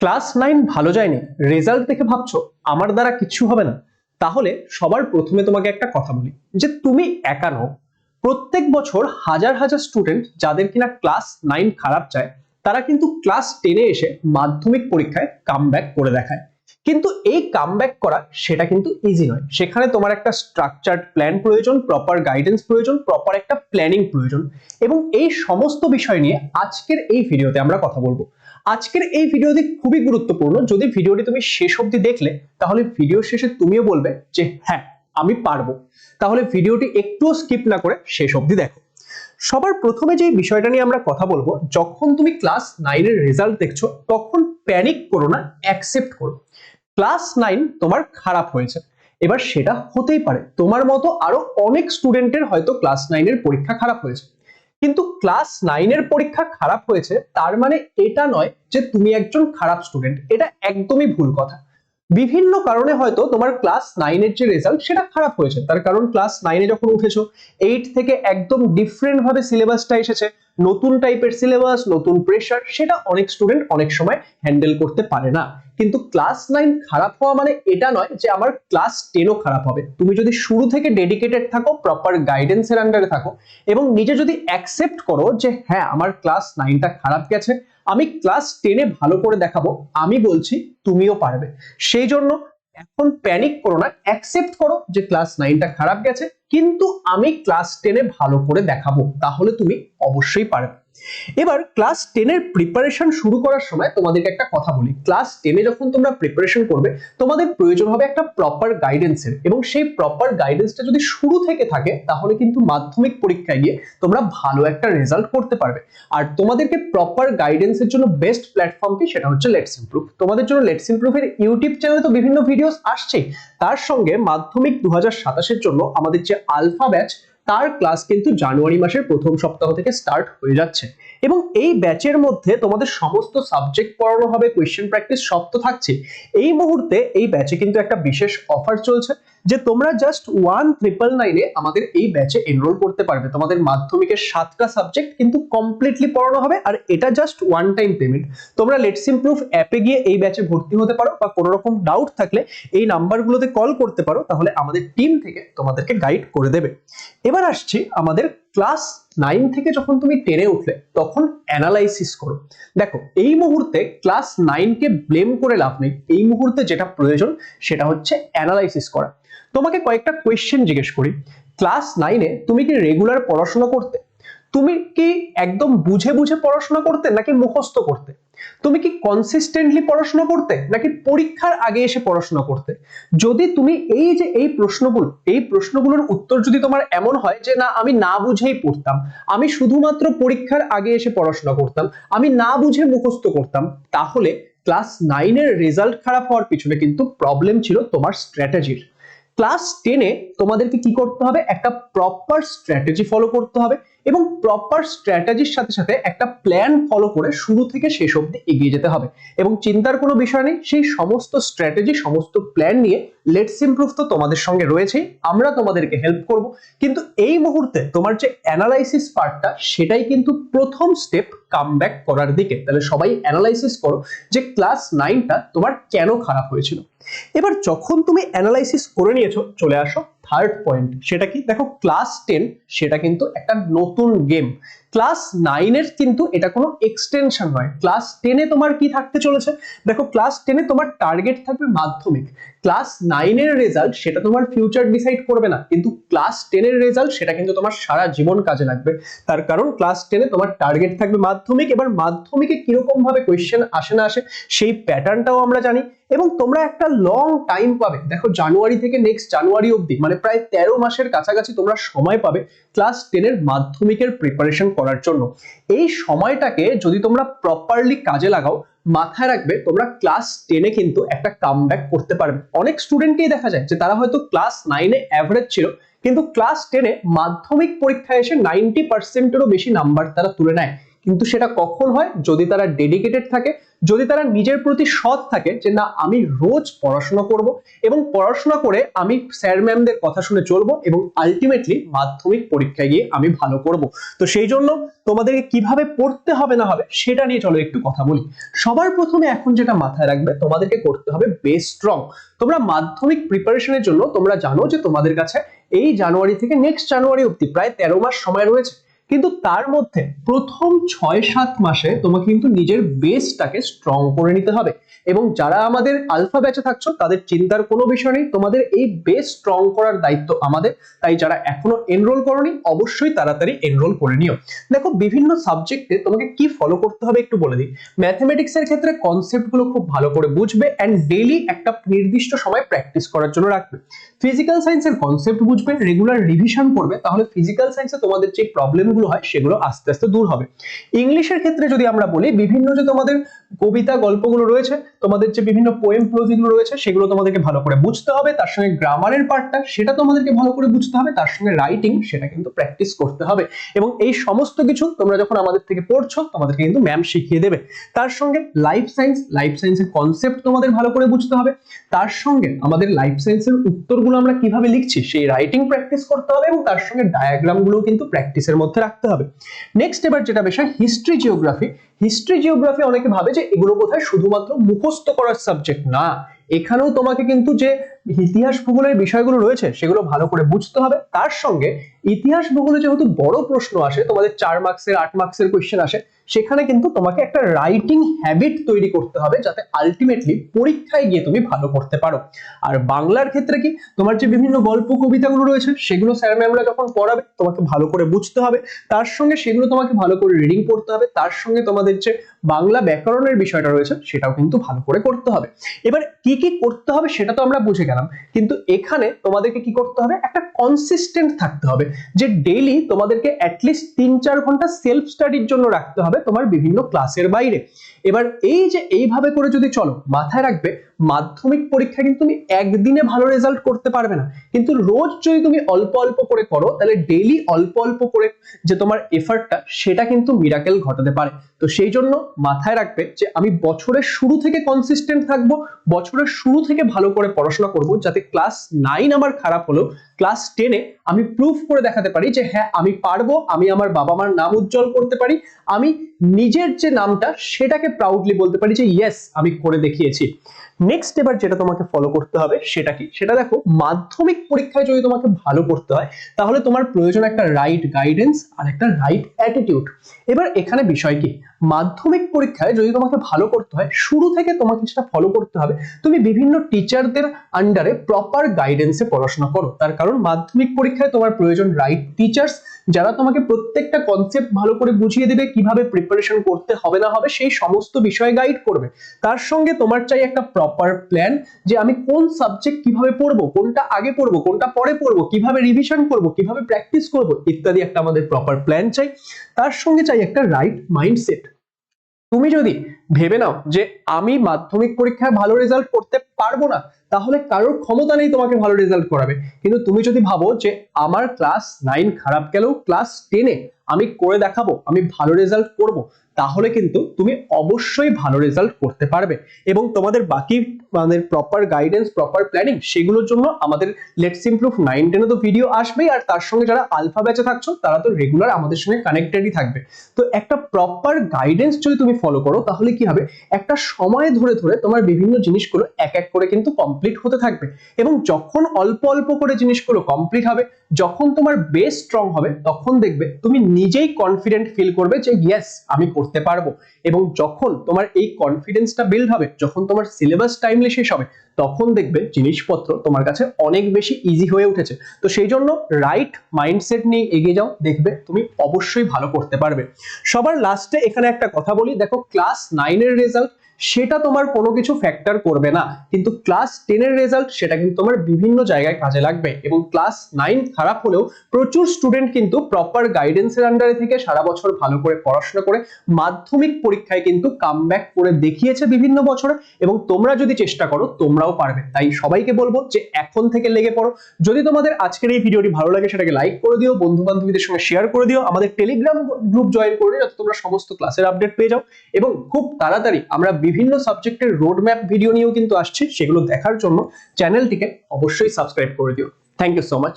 Class nine ভালো যায়নি result দেখে ভাবছ, আমার দ্বারা কিছু হবে না। তাহলে সবার প্রথমে তোমাকে একটা কথা বলি, যে তুমি একা নও। প্রত্যেক বছর হাজার হাজার স্টুডেন্ট যাদের কিনা ক্লাস নাইন খারাপ যায়, তারা কিন্তু ক্লাস টেনে এসে মাধ্যমিক পরীক্ষায় কাম করে দেখায়। কিন্তু এই কাম করা সেটা কিন্তু ইজি নয়। সেখানে তোমার একটা স্ট্রাকচার্ড প্ল্যান প্রয়োজন প্রপার গাইডেন্স প্রয়োজন প্রপার একটা প্ল্যানিং প্রয়োজন। এবং এই সমস্ত বিষয় নিয়ে আজকের এই ভিডিওতে আমরা কথা বলব। আজকের এই ভিডিওটি খুবই গুরুত্বপূর্ণ। যদি ভিডিওটি তুমি শেষ অবধি দেখলে, তাহলে ভিডিও শেষে তুমিও বলবে যে হ্যাঁ আমি পারব। তাহলে ভিডিওটি একটুও স্কিপ না করে শেষ অবধি দেখো। সবার প্রথমে যে বিষয়টা নিয়ে আমরা কথা বলব, যখন তুমি ক্লাস নাইনের রেজাল্ট দেখছ, তখন প্যানিক করো না অ্যাকসেপ্ট করো। ক্লাস নাইন তোমার খারাপ হয়েছে। এবার সেটা হতেই পারে। তোমার মতো আরও অনেক স্টুডেন্টের হয়তো ক্লাস নাইনের পরীক্ষা খারাপ হয়েছে। কিন্তু ক্লাস নাইনের পরীক্ষা খারাপ হয়েছে, তার মানে এটা নয় যে তুমি একজন খারাপ স্টুডেন্ট এটা একদমই ভুল কথা। বিভিন্ন কারণে হয়তো তোমার ক্লাস নাইনের যে রেজাল্ট সেটা খারাপ হয়েছে। তার কারণ ক্লাস নাইনে যখন উঠেছো এইট থেকে একদম ডিফারেন্ট ভাবে সিলেবাসটা এসেছে। নতুন টাইপের সিলেবাস নতুন প্রেশার সেটা অনেক স্টুডেন্ট অনেক সময় হ্যান্ডেল করতে পারে না। কিন্তু ক্লাস নাইন খারাপ হওয়া মানে এটা নয় যে আমার ক্লাস টেনও খারাপ হবে। তুমি যদি শুরু থেকে ডেডিকেটেড থাকো প্রপার গাইডেন্সের আন্ডারে থাকো, এবং নিজে যদি অ্যাকসেপ্ট করো যে হ্যাঁ আমার ক্লাস নাইনটা খারাপ গেছে আমি ক্লাস টেনে ভালো করে দেখাবো, আমি বলছি তুমিও পারবে। সেই জন্য এখন প্যানিক করো না অ্যাকসেপ্ট করো যে ক্লাস নাইনটা খারাপ গেছে, কিন্তু আমি ক্লাস টেনে ভালো করে দেখাবো, তাহলে তুমি অবশ্যই পারবে। এবার ক্লাস টেনের প্রিপারেশন শুরু করার সময় তোমাদেরকে একটা কথা বলি। ক্লাস টেনে যখন তোমরা প্রিপারেশন করবে, তোমাদের প্রয়োজন হবে একটা প্রপার গাইডেন্সের এবং সেই প্রপার গাইডেন্সটা যদি শুরু থেকে থাকে, তাহলে কিন্তু মাধ্যমিক পরীক্ষায় গিয়ে তোমরা ভালো একটা রেজাল্ট করতে পারবে। আর তোমাদেরকে প্রপার গাইডেন্সের জন্য বেস্ট প্ল্যাটফর্ম কি? সেটা হচ্ছে লেটস ইমপ্রুভ তোমাদের জন্য লেটস ইমপ্রুভের ইউটিউব চ্যানেলে তো বিভিন্ন ভিডিওস আসছেই। তার সঙ্গে মাধ্যমিক দু হাজার জন্য আমাদের যে আলফা ব্যাচ তার ক্লাস কিন্তু জানুয়ারি মাসের প্রথম সপ্তাহ থেকে স্টার্ট হয়ে যাচ্ছে। এবং এই ব্যাচের মধ্যে তোমাদের সমস্ত সাবজেক্ট পড়ানো হবে কোয়েশ্চেন প্র্যাকটিস সব তো থাকছে। এই মুহূর্তে এই ব্যাচে কিন্তু একটা বিশেষ অফার চলছে। যে তোমরা জাস্ট ওয়ান ট্রিপল নাইনে আমাদের এই ব্যাচে এনরোল করতে পারবে। তোমাদের মাধ্যমিকের সাতটা সাবজেক্ট কিন্তু কমপ্লিটলি পড়ানো হবে আর এটা জাস্ট ওয়ান টাইম পেমেন্ট তোমরা লেটস ইমপ্রুভ অ্যাপে গিয়ে এই ব্যাচে ভর্তি হতে পারো বা কোনো রকম ডাউট থাকলে এই নাম্বারগুলোতে কল করতে পারো, তাহলে আমাদের টিম থেকে তোমাদেরকে গাইড করে দেবে। এবার আসছি আমাদের ক্লাস নাইন থেকে যখন তুমি টেনে উঠলে, তখন অ্যানালাইসিস করো। দেখো, এই মুহূর্তে ক্লাস নাইনকে ব্লেম করে লাভ নেই। এই মুহূর্তে যেটা প্রয়োজন, সেটা হচ্ছে অ্যানালাইসিস করা। তোমাকে কয়েকটা কোয়েশ্চেন জিজ্ঞেস করি। ক্লাস নাইনে তুমি কি রেগুলার পড়াশোনা করতে? তুমি কি একদম বুঝে বুঝে পড়াশোনা করতে, নাকি মুখস্থ করতে? তুমি কি কনসিস্টেন্টলি পড়াশোনা করতে নাকি পরীক্ষার আগে এসে পড়াশোনা করতে? যদি তুমি এই যে এই প্রশ্নগুলো, এই প্রশ্নগুলোর উত্তর যদি তোমার এমন হয় যে না, আমি না বুঝেই পড়তাম, আমি শুধুমাত্র পরীক্ষার আগে এসে পড়াশোনা করতাম, আমি না বুঝে মুখস্থ করতাম, তাহলে ক্লাস নাইনের রেজাল্ট খারাপ হওয়ার পিছনে কিন্তু প্রবলেম ছিল তোমার স্ট্র্যাটেজির ক্লাস টেনে তোমাদেরকে কি করতে হবে? একটা প্রপার স্ট্র্যাটেজি ফলো করতে হবে। এবং প্রপার স্ট্র্যাটেজির সাথে সাথে একটা প্ল্যান ফলো করে শুরু থেকে শেষ অবধি এগিয়ে যেতে হবে। এবং চিন্তার কোনো বিষয় নেই, সেই সমস্ত স্ট্র্যাটেজি সমস্ত প্ল্যান নিয়ে লেটস ইমপ্রুভ তো তোমাদের সঙ্গে রয়েছেই, আমরা তোমাদেরকে হেল্প করব। কিন্তু এই মুহূর্তে তোমার যে অ্যানালাইসিস পার্টটা সেটাই কিন্তু প্রথম স্টেপ কাম করার দিকে। তাহলে সবাই অ্যানালাইসিস করো যে ক্লাস নাইনটা তোমার কেন খারাপ হয়েছিল। এবার যখন তুমি অ্যানালাইসিস করে নিয়েছো, চলে আসো। থার্ড পয়েন্ট সেটা কি? দেখো ক্লাস টেন সেটা কিন্তু একটা নতুন গেম ক্লাস নাইনের কিন্তু এটা কোনো এক্সটেনশন নয়। ক্লাস টেনে তোমার কি থাকতে চলেছে? দেখো ক্লাস টেনে তোমার টার্গেট থাকবে মাধ্যমিক। ক্লাস নাইনের রেজাল্ট সেটা তোমার ফিউচার ডিসাইড করবে না। কিন্তু ক্লাস টেনের রেজাল্ট সেটা কিন্তু তোমার সারা জীবন কাজে লাগবে। তার কারণ ক্লাস টেনে তোমার টার্গেট থাকবে মাধ্যমিক। এবার মাধ্যমিকে কীরকম ভাবে কোয়েশ্চেন আসে না আসে, সেই প্যাটার্নটাও আমরা জানি। এবং তোমরা একটা লং টাইম পাবে। দেখো জানুয়ারি থেকে নেক্সট জানুয়ারি অবধি মানে প্রায় তেরো মাসের কাছাকাছি তোমরা সময় পাবে ক্লাস টেনের মাধ্যমিকের প্রিপারেশন করার জন্য। এই সময়টাকে যদি তোমরা প্রপারলি কাজে লাগাও, মাথায় রাখবে তোমরা ক্লাস টেনে কিন্তু একটা কাম করতে পারবে। অনেক স্টুডেন্টকেই দেখা যায় যে তারা হয়তো ক্লাস নাইনে অ্যাভারেজ ছিল, কিন্তু ক্লাস টেনে মাধ্যমিক পরীক্ষায় এসে নাইনটি পার্সেন্টেরও বেশি নাম্বার তারা তুলে নেয়। কিন্তু সেটা কখন হয়? যদি তারা ডেডিকেটেড থাকে যদি তারা নিজের প্রতি সৎ থাকে যে না, আমি রোজ পড়াশোনা করব এবং পড়াশোনা করে আমি স্যার ম্যামদের কথা শুনে চলবো এবং আলটিমেটলি মাধ্যমিক পরীক্ষায় গিয়ে আমি ভালো করব। তো সেই জন্য তোমাদেরকে কীভাবে পড়তে হবে না হবে সেটা নিয়ে চলো একটু কথা বলি। সবার প্রথমে এখন যেটা মাথায় রাখবে, তোমাদেরকে করতে হবে বেস স্ট্রং তোমরা মাধ্যমিক প্রিপারেশনের জন্য তোমরা জানো যে তোমাদের কাছে এই জানুয়ারি থেকে নেক্সট জানুয়ারি অব্দি প্রায় তেরো মাস সময় রয়েছে। কিন্তু তার মধ্যে প্রথম ছয় সাত মাসে তোমাকে কিন্তু নিজের বেসটাকে স্ট্রং করে নিতে হবে। এবং যারা আমাদের আলফা ব্যাচে থাকছো, তাদের চিন্তার কোনো বিষয় নেই। তোমাদের এই বেস স্ট্রং করার দায়িত্ব আমাদের। তাই যারা এখনও এনরোল করনি, অবশ্যই তাড়াতাড়ি এনরোল করে নিও। দেখো, বিভিন্ন সাবজেক্টে তোমাকে কি ফলো করতে হবে একটু বলে দিই। ম্যাথমেটিক্স এর ক্ষেত্রে কনসেপ্টগুলো খুব ভালো করে বুঝবে অ্যান্ড ডেইলি একটা নির্দিষ্ট সময় প্র্যাকটিস করার জন্য রাখবে। ফিজিক্যাল সায়েন্সের কনসেপ্ট বুঝবে রেগুলার রিভিশন করবে, তাহলে ফিজিক্যাল সায়েন্সে তোমাদের যে প্রবলেমগুলো হয় সেগুলো আস্তে আস্তে দূর হবে। ইংলিশের ক্ষেত্রে যদি আমরা বলি, বিভিন্ন যে তোমাদের কবিতা গল্পগুলো রয়েছে, তোমাদের যে বিভিন্ন পোয়েমগুলো রয়েছে, সেগুলো তোমাদেরকে ভালো করে বুঝতে হবে। তার সঙ্গে গ্রামারের পার্টটা সেটা তোমাদেরকে ভালো করে বুঝতে হবে। তার সঙ্গে রাইটিং সেটা কিন্তু প্র্যাকটিস করতে হবে। এবং এই সমস্ত কিছু তোমরা যখন আমাদের থেকে পড়ছো, তোমাদেরকে কিন্তু ম্যাম শিখিয়ে দেবে। তার সঙ্গে লাইফ সায়েন্স লাইফ সায়েন্সের কনসেপ্ট তোমাদের ভালো করে বুঝতে হবে। তার সঙ্গে আমাদের লাইফ সায়েন্সের উত্তরগুলো আমরা কীভাবে লিখছি, সেই রাইটিং প্র্যাকটিস করতে হবে। এবং তার সঙ্গে ডায়াগ্রামগুলো কিন্তু প্র্যাকটিসের মধ্যে রাখতে হবে। নেক্সট এবার যেটা বিষয় হিস্ট্রি জিওগ্রাফি হিস্ট্রি জিওগ্রাফি অনেকে ভাবে যে এগুলো বোধহয় শুধুমাত্র মুখস্থ করার সাবজেক্ট না। এখানেও তোমাকে কিন্তু যে ইতিহাস ভূগোলের বিষয়গুলো রয়েছে, সেগুলো ভালো করে বুঝতে হবে। তার সঙ্গে ইতিহাস ভূগোলে যেহেতু বড় প্রশ্ন আসে, তোমাদের চার মার্কসের আট মার্কসের কোয়েশ্চেন আসে, সেখানে কিন্তু তোমাকে একটা রাইটিং হ্যাবিট তৈরি করতে হবে যাতে আলটিমেটলি পরীক্ষায় গিয়ে তুমি ভালো করতে পারো। আর বাংলার ক্ষেত্রে কি, তোমার যে বিভিন্ন গল্প কবিতাগুলো রয়েছে, সেগুলো স্যার ম্যামরা যখন পড়াবে, তোমাকে ভালো করে বুঝতে হবে। তার সঙ্গে সেগুলো তোমাকে ভালো করে রিডিং করতে হবে। তার সঙ্গে তোমাদের যে বাংলা ব্যাকরণের বিষয়টা রয়েছে, সেটাও কিন্তু ভালো করে করতে হবে। এবার কি কি করতে হবে, সেটা তো আমরা বুঝে গেলাম। কিন্তু এখানে তোমাদেরকে কি করতে হবে? একটা কনসিস্টেন্ট থাকতে হবে। যে ডেইলি তোমাদেরকে অ্যাটলিস্ট তিন চার ঘণ্টা সেলফ স্টাডির জন্য রাখতে হবে তোমার বিভিন্ন ক্লাসের বাইরে। এবার এই যে এইভাবে করে যদি চলো, মাথায় রাখবে মাধ্যমিক পরীক্ষা কিন্তু তুমি একদিনে ভালো রেজাল্ট করতে পারবে না। কিন্তু রোজ যদি তুমি অল্প অল্প করে করো, তাহলে ডেইলি অল্প অল্প করে যে তোমার এফার্টটা সেটা কিন্তু মিরাকেল ঘটাতে পারে। তো সেই জন্য মাথায় রাখবে যে আমি বছরের শুরু থেকে কনসিস্টেন্ট থাকব, বছরের শুরু থেকে ভালো করে পড়াশোনা করব, যাতে ক্লাস নাইন আমার খারাপ হলো ক্লাস টেনে আমি প্রুফ করে দেখাতে পারি যে হ্যাঁ আমি পারব, আমি আমার বাবা মার নাম উজ্জ্বল করতে পারি, আমি নিজের যে নামটা সেটাকে প্রাউডলি বলতে পারি যে ইয়েস আমি করে দেখিয়েছি। নেক্সট এবার যেটা তোমাকে ফলো করতে হবে সেটা কি? সেটা দেখো, মাধ্যমিক পরীক্ষায় যদি তোমাকে ভালো করতে হয়, তাহলে তোমার প্রয়োজন একটা রাইট গাইডেন্স আর একটা রাইট অ্যাটিটিউড এবার এখানে বিষয় কি? মাধ্যমিক পরীক্ষায় যদি তোমাকে ভালো করতে হয়, শুরু থেকে তোমাকে সেটা ফলো করতে হবে, তুমি বিভিন্ন টিচারদের আন্ডারে প্রপার গাইডেন্সে পড়াশোনা করো। তার কারণ মাধ্যমিক পরীক্ষায় তোমার প্রয়োজন রাইট টিচার্স যারা তোমাকে প্রত্যেকটা কনসেপ্ট ভালো করে বুঝিয়ে দেবে, কীভাবে প্রিপারেশন করতে হবে না হবে, সেই সমস্ত বিষয়ে গাইড করবে। তার সঙ্গে তোমার চাই একটা প্রপার প্ল্যান যে আমি কোন সাবজেক্ট কীভাবে পড়ব, কোনটা আগে পড়ব, কোনটা পরে পড়ব, কীভাবে রিভিশন করব, কীভাবে প্র্যাকটিস করব, ইত্যাদি একটা আমাদের প্রপার প্ল্যান চাই। তার সঙ্গে চাই একটা রাইট মাইন্ডসেট তুমি যদি ভেবে নাও যে আমি মাধ্যমিক পরীক্ষায় ভালো রেজাল্ট করতে পারব না তাহলে কারোর ক্ষমতা নেই তোমাকে ভালো রেজাল্ট করাবে। কিন্তু তুমি যদি ভাবো যে আমার ক্লাস নাইন খারাপ গেলেও ক্লাস টেনে আমি করে দেখাবো, আমি ভালো রেজাল্ট করব, তাহলে কিন্তু তুমি অবশ্যই ভালো রেজাল্ট করতে পারবে। এবং তোমাদের বাকি আমাদের প্রপার গাইডেন্স প্রপার প্ল্যানিং সেগুলোর জন্য আমাদের লেটস ইমপ্রুভ নাইন টেনে তো ভিডিও আসবেই, আর তার সঙ্গে যারা আলফা ব্যাচে থাকছো, তারা তো রেগুলার আমাদের সঙ্গে কানেক্টেডই থাকবে। তো একটা প্রপার গাইডেন্স যদি তুমি ফলো করো, তাহলে কি হবে? একটা সময় ধরে ধরে তোমার বিভিন্ন জিনিসগুলো এক এক করে কিন্তু কমপ্লিট হতে থাকবে এবং যখন অল্প অল্প করে জিনিসগুলো কমপ্লিট হবে, যখন তোমার বেস স্ট্রং হবে, তখন দেখবে তুমি নিজেই কনফিডেন্ট ফিল করবে যে ইয়েস আমি করতে পারব। এবং যখন তোমার এই কনফিডেন্সটা বিল্ড হবে, যখন তোমার সিলেবাস টাইমলি শেষ হবে তখন দেখবে জিনিসপত্র তোমার কাছে অনেক বেশি ইজি হয়ে উঠেছে। তো সেই জন্য রাইট মাইন্ডসেট নিয়ে এগিয়ে যাও, দেখবে তুমি অবশ্যই ভালো করতে পারবে। সবার লাস্টে এখানে একটা কথা বলি, দেখো ক্লাস নাইনের রেজাল্ট সেটা তোমার কোনো কিছু ফ্যাক্টর করবে না। কিন্তু ক্লাস টেনের রেজাল্ট সেটা কিন্তু তোমার বিভিন্ন জায়গায় কাজে লাগবে এবং ক্লাস নাইন খারাপ হলেও প্রচুর স্টুডেন্ট কিন্তু প্রপার গাইডেন্সের আন্ডারে থেকে সারা বছর ভালো করে পড়াশোনা করে মাধ্যমিক পরীক্ষায় কিন্তু কামব্যাক করে দেখিয়েছে বিভিন্ন বছরে এবং তোমরা যদি চেষ্টা করো তোমরাও পারবে। তাই সবাইকে বলব যে এখন থেকে লেগে পড়ো। যদি তোমাদের আজকের এই ভিডিওটি ভালো লাগে সেটাকে লাইক করে দিও বন্ধু বান্ধবীদের সঙ্গে শেয়ার করে দিও, আমাদের টেলিগ্রাম গ্রুপ জয়েন করে নিও, যাতে তোমরা সমস্ত ক্লাসের আপডেট পেয়ে যাও। এবং খুব তাড়াতাড়ি আমরা বিভিন্ন সাবজেক্টের রোড ম্যাপ ভিডিও নিয়েও কিন্তু আসছি, সেগুলো দেখার জন্য চ্যানেলটিকে অবশ্যই সাবস্ক্রাইব করে দিও। Thank you so much